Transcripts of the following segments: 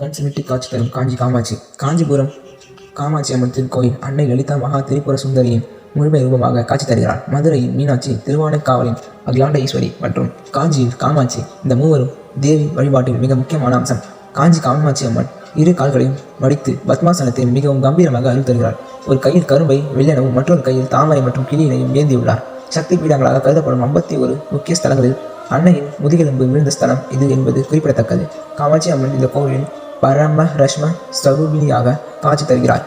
கண் சிமிட்டி காட்சி தரும் காஞ்சி காமாட்சி. காஞ்சிபுரம் காமாட்சி அம்மன் திருக்கோயில் அன்னை லலிதா மகா திரிபுர சுந்தரியின் முழுமை ரூபமாக காட்சி தருகிறார். மதுரையின் மீனாட்சி திருவானைக்காவலின் அகிலாண்ட ஈஸ்வரி மற்றும் காஞ்சியில் காமாட்சி இந்த மூவரும் தேவி வழிபாட்டில் மிக முக்கியமான அம்சம். காஞ்சி காமாட்சி அம்மன் இரு கால்களையும் மடித்து பத்மாசனத்தில் மிகவும் கம்பீரமாக அருள் தருகிறார். ஒரு கையில் கரும்பை வெள்ளனவும் மற்றொரு கையில் தாமரை மற்றும் கிளியினையும் ஏந்தியுள்ளார் சக்தி பீடங்களாக கருதப்படும் ஐம்பத்தி ஒரு முக்கிய ஸ்தலங்களில் அன்னையின் முதுகெலும்பு விழுந்த ஸ்தலம் இது என்பது குறிப்பிடத்தக்கது. காமாட்சி அம்மன் இந்த கோவிலின் பரம ரஷ்ம ஸ்வரூபிணியாக காட்சி தருகிறார்.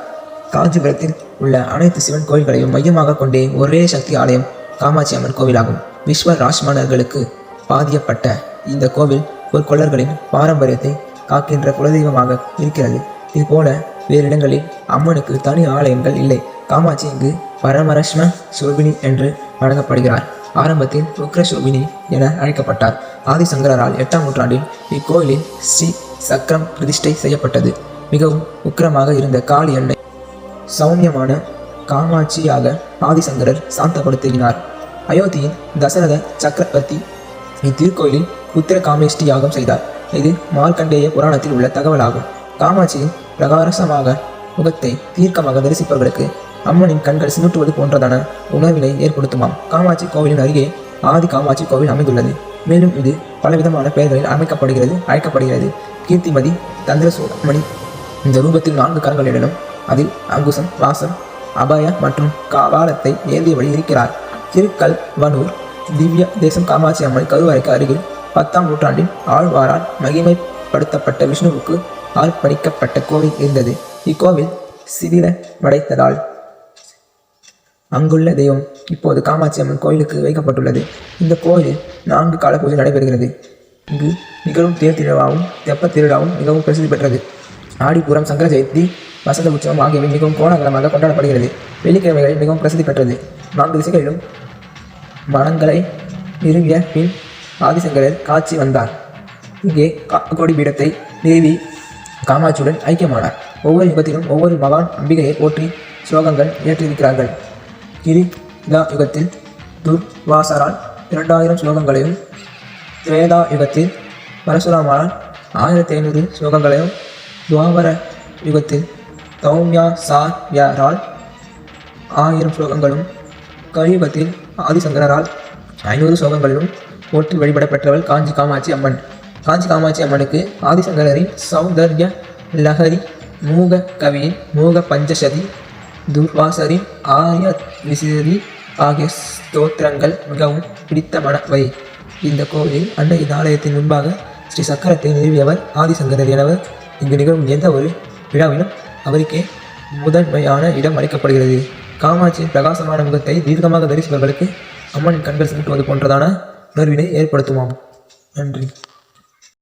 காஞ்சிபுரத்தில் உள்ள அனைத்து சிவன் கோயில்களையும் மையமாக கொண்டே ஒரே சக்தி ஆலயம் காமாட்சி அம்மன் கோவிலாகும். விஸ்வ ராஷ்மணர்களுக்கு பாதியப்பட்ட இந்த கோவில் ஒரு கொள்ளர்களின் பாரம்பரியத்தை காக்கின்ற குலதெய்வமாக இருக்கிறது. இதுபோல வேறு இடங்களில் அம்மனுக்கு தனி ஆலயங்கள் இல்லை. காமாட்சி இங்கு பரமரஷ்ம சுரபிணி என்று வழங்கப்படுகிறார் ஆரம்பத்தில் உக்ர என அழைக்கப்பட்டார். ஆதிசங்கரால் எட்டாம் நூற்றாண்டில் இக்கோயிலில் ஸ்ரீ சக்கரம் பிரதிஷ்டை செய்யப்பட்டது. மிகவும் உக்கிரமாக இருந்த காளி எண்ணெய் சௌமியமான காமாட்சியாக ஆதிசங்கரர் சாந்தப்படுத்துகிறார் அயோத்தியின் தசரத சக்கரவர்த்தி இத்திருக்கோயிலில் உத்திர காமேஷ்டி யாகம் செய்தார். இது மார்க்கண்டேய புராணத்தில் உள்ள தகவலாகும். காமாட்சியின் பிரகாரசமாக முகத்தை தீர்க்கமாக தரிசிப்பவர்களுக்கு அம்மனின் கண்கள் சிமிட்டுவது போன்றதான உணர்வினை ஏற்படுத்துமாம். காமாட்சி கோவிலின் அருகே ஆதி காமாட்சி கோவில் அமைந்துள்ளது. மேலும் இது பலவிதமான பெயர்களில் அமைக்கப்படுகிறது அழைக்கப்படுகிறது. கீர்த்திமதி தந்திரசூடமணி இந்த ரூபத்தில் நான்கு கரங்களிடனும் அதில் அங்குசம் வாசம் அபய மற்றும் காவாலத்தை ஏந்தியபடி இருக்கிறார். திருக்கல் வனூர் திவ்ய தேசம் காமாட்சி அம்மன் கருவறைக்கு அருகில் பத்தாம் நூற்றாண்டில் ஆழ்வாரால் மகிமைப்படுத்தப்பட்ட விஷ்ணுவுக்கு அர்ப்பணிக்கப்பட்ட கோவில் இருந்தது. இக்கோவில் சிதிலமடைத்ததால் அங்குள்ள தெய்வம் இப்போது காமாட்சி அம்மன் கோயிலுக்கு வைக்கப்பட்டுள்ளது. இந்த கோயில் நான்கு கால பூஜை நடைபெறுகிறது. இங்கு நிகழும் தேர் திருவிழாவும் தெப்பத் திருவிழாவும் மிகவும் பிரசித்தி பெற்றது. ஆடிப்பூரம் சங்கர ஜெயந்தி வசந்த உற்சவம் ஆகியவை மிகவும் கோலாகலமாக கொண்டாடப்படுகிறது. வெள்ளிக்கிழமைகளில் மிகவும் பிரசித்தி பெற்றது. நான்கு திசைகளிலும் மனங்களை நிறுவிய பின் ஆதிசங்கரர் காட்சி வந்தார். இங்கே கோடி பீடத்தை நிறுவி காமாட்சியுடன் ஐக்கியமானார். ஒவ்வொரு யுகத்திலும் ஒவ்வொரு மகான் அம்பிகையை போற்றி ஸ்லோகங்கள் இயற்றியிருக்கிறார்கள் கிரிதா யுகத்தில் துர்வாசரால் இரண்டாயிரம் ஸ்லோகங்களையும் திரேதா யுகத்தில் பரசுராமரால் ஆயிரத்தி ஐநூறு ஸ்லோகங்களையும் துவாபர யுகத்தில் தௌமியாசார்யரால் ஆயிரம் ஸ்லோகங்களும் கலியுகத்தில் ஆதிசங்கரால் ஐநூறு ஸ்லோகங்களிலும் போற்றி வழிபட பெற்றவள் காஞ்சி காமாட்சி அம்மன். காஞ்சி காமாட்சி அம்மனுக்கு ஆதிசங்கரின் சௌந்தர்ய லஹரி மூக கவியின் மூக பஞ்சசதி துர்வாசரின் ஆய விசிறி ஆகிய ஸ்தோத்திரங்கள் மிகவும் பிடித்தமானவை. இந்த கோவிலில் அன்னை ஆலயத்தின் முன்பாக ஸ்ரீ சக்கரத்தை நிறுவியவர் ஆதிசங்கரர் எனவர் இங்கு நிகழும் எந்த ஒரு விழாவிலும் அவருக்கே முதன்மையான இடம் அளிக்கப்படுகிறது. காமாட்சியின் பிரகாசமான முகத்தை தீர்க்கமாக தரிசிப்பவர்களுக்கு அம்மனின் கண்கள் சிமிட்டுவது போன்றதான உணர்வினை ஏற்படுத்துமாம். நன்றி.